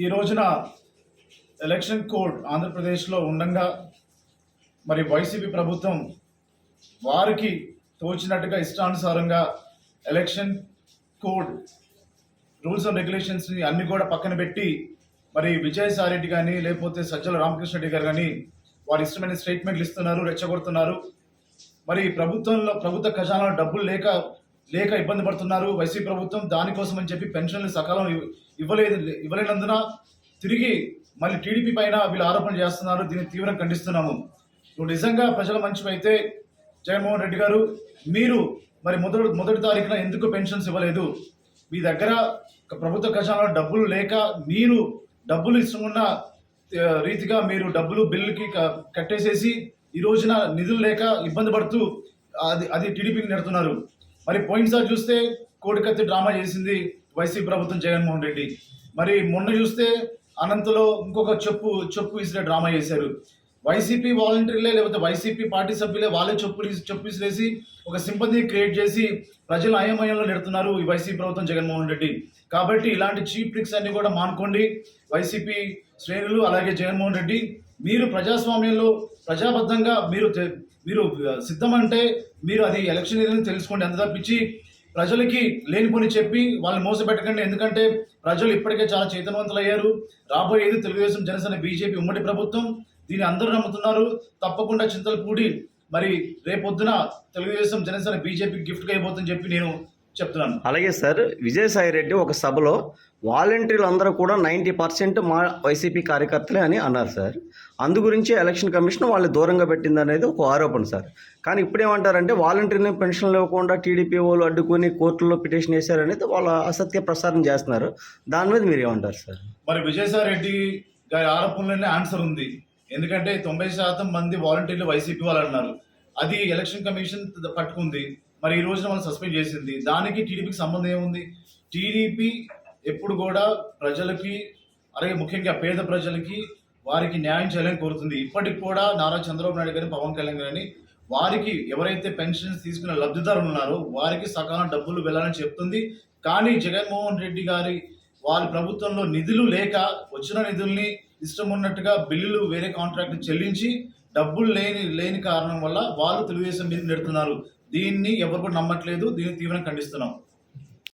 ఈ రోజున election code ఆంధ్రప్రదేశ్లో ఉండగా మరి వైసీపీ ప్రభుత్వం వారికి తోచినట్టుగా ఇష్టానుసారంగా ఎలక్షన్ కోడ్ రూల్స్ అండ్ రెగ్యులేషన్స్ని అన్ని కూడా పక్కన పెట్టి మరి విజయసాయి రెడ్డి కానీ లేకపోతే సజ్జల రామకృష్ణ రెడ్డి గారు కానీ వారి ఇష్టమైన స్టేట్మెంట్లు ఇస్తున్నారు రెచ్చగొడుతున్నారు. మరి ప్రభుత్వంలో ప్రభుత్వ ఖజానాలో డబ్బులు లేక లేక ఇబ్బంది పడుతున్నారు. వైసీపీ ప్రభుత్వం దానికోసం అని చెప్పి పెన్షన్లు సకాలం ఇవ్వలేదు ఇవ్వలేనందున తిరిగి మళ్ళీ టీడీపీ పైన వీళ్ళు ఆరోపణలు చేస్తున్నారు. దీన్ని తీవ్రంగా ఖండిస్తున్నాము. ఇప్పుడు నిజంగా ప్రజల మంచివైతే జగన్మోహన్ రెడ్డి గారు మీరు మరి మొదటి మొదటి తారీఖున ఎందుకు పెన్షన్స్ ఇవ్వలేదు? మీ దగ్గర ప్రభుత్వ ఖజానాలో డబ్బులు లేక మీరు డబ్బులు ఇస్తున్న రీతిగా మీరు డబ్బులు బిల్లుకి కట్టేసేసి ఈ రోజున నిధులు లేక ఇబ్బంది పడుతూ అది అది టీడీపీకి నెడుతున్నారు. మరి పోయినసారి చూస్తే కోడికత్తి డ్రామా చేసింది వైసీపీ ప్రభుత్వం జగన్మోహన్ రెడ్డి. మరి మొన్న చూస్తే అనంతలో ఇంకొక చెప్పు చెప్పు విసిరే డ్రామా చేశారు. వైసీపీ వాలంటీర్లే లేకపోతే వైసీపీ పార్టీ సభ్యులే వాళ్ళే చెప్పు చెప్పు విసిరేసి ఒక సింపతి క్రియేట్ చేసి ప్రజల అయమయంలో నెడుతున్నారు ఈ వైసీపీ ప్రభుత్వం జగన్మోహన్ రెడ్డి. కాబట్టి ఇలాంటి చీప్ ట్రిక్స్ అన్ని కూడా మానుకోండి. వైసీపీ శ్రేణులు అలాగే జగన్మోహన్ రెడ్డి. మీరు ప్రజాస్వామ్యంలో ప్రజాబద్ధంగా మీరు మీరు మీరు సిద్ధమంటే మీరు అది ఎలక్షన్ ఏదైనా తెలుసుకోండి. అంత తప్పించి ప్రజలకి లేనిపోని చెప్పి వాళ్ళని మోసపెట్టకండి. ఎందుకంటే ప్రజలు ఇప్పటికే చాలా చైతన్యవంతులు అయ్యారు రాబోయేది తెలుగుదేశం జనసేన బీజేపీ ఉమ్మడి ప్రభుత్వం. దీన్ని అందరూ నమ్ముతున్నారు. తప్పకుండా చింతలు కూడి మరి రేపొద్దున తెలుగుదేశం జనసేన బీజేపీ గిఫ్ట్గా అయిపోతుందని చెప్పి నేను చెప్తున్నాను. అలాగే సార్ విజయసాయి రెడ్డి ఒక సభలో వాలంటీర్లు అందరూ కూడా నైంటీ పర్సెంట్ మా వైసీపీ కార్యకర్తలే అని అన్నారు సార్. అందు గురించి ఎలక్షన్ కమిషన్ వాళ్ళు దూరంగా పెట్టింది అనేది ఒక ఆరోపణ సార్. కానీ ఇప్పుడు ఏమంటారంటే వాలంటీర్ని పెన్షన్లు ఇవ్వకుండా టీడీపీ వాళ్ళు అడ్డుకొని కోర్టులో పిటిషన్ వేశారనేది వాళ్ళ అసత్య ప్రసారం చేస్తున్నారు. దాని మీద మీరు ఏమంటారు సార్? మరి విజయసాయి రెడ్డి గారి ఆరోపణలోనే ఆన్సర్ ఉంది. ఎందుకంటే తొంభై శాతం మంది వాలంటీర్లు వైసీపీ వాళ్ళు అన్నారు. అది ఎలక్షన్ కమిషన్ పట్టుకుంది. మరి ఈ రోజున మనం సస్పెండ్ చేసింది. దానికి టీడీపీకి సంబంధం ఏముంది? టీడీపీ ఎప్పుడు కూడా ప్రజలకి అలాగే ముఖ్యంగా పేద ప్రజలకి వారికి న్యాయం చేయాలని కోరుతుంది. ఇప్పటికి కూడా నారా చంద్రబాబు నాయుడు గారిని పవన్ కళ్యాణ్ గారిని వారికి ఎవరైతే పెన్షన్స్ తీసుకున్న లబ్ధిదారులు ఉన్నారో వారికి సకాలం డబ్బులు వెళ్ళాలని చెప్తుంది. కానీ జగన్మోహన్ రెడ్డి గారి వాళ్ళ ప్రభుత్వంలో నిధులు లేక వచ్చిన నిధుల్ని ఇష్టం ఉన్నట్టుగా బిల్లులు వేరే కాంట్రాక్ట్ చెల్లించి డబ్బులు లేని లేని కారణం వల్ల వాళ్ళు తెలుగుదేశం మీద నెడుతున్నారు. దీన్ని ఎవరు కూడా నమ్మట్లేదు దీన్ని తీవ్రంగా ఖండిస్తున్నాం.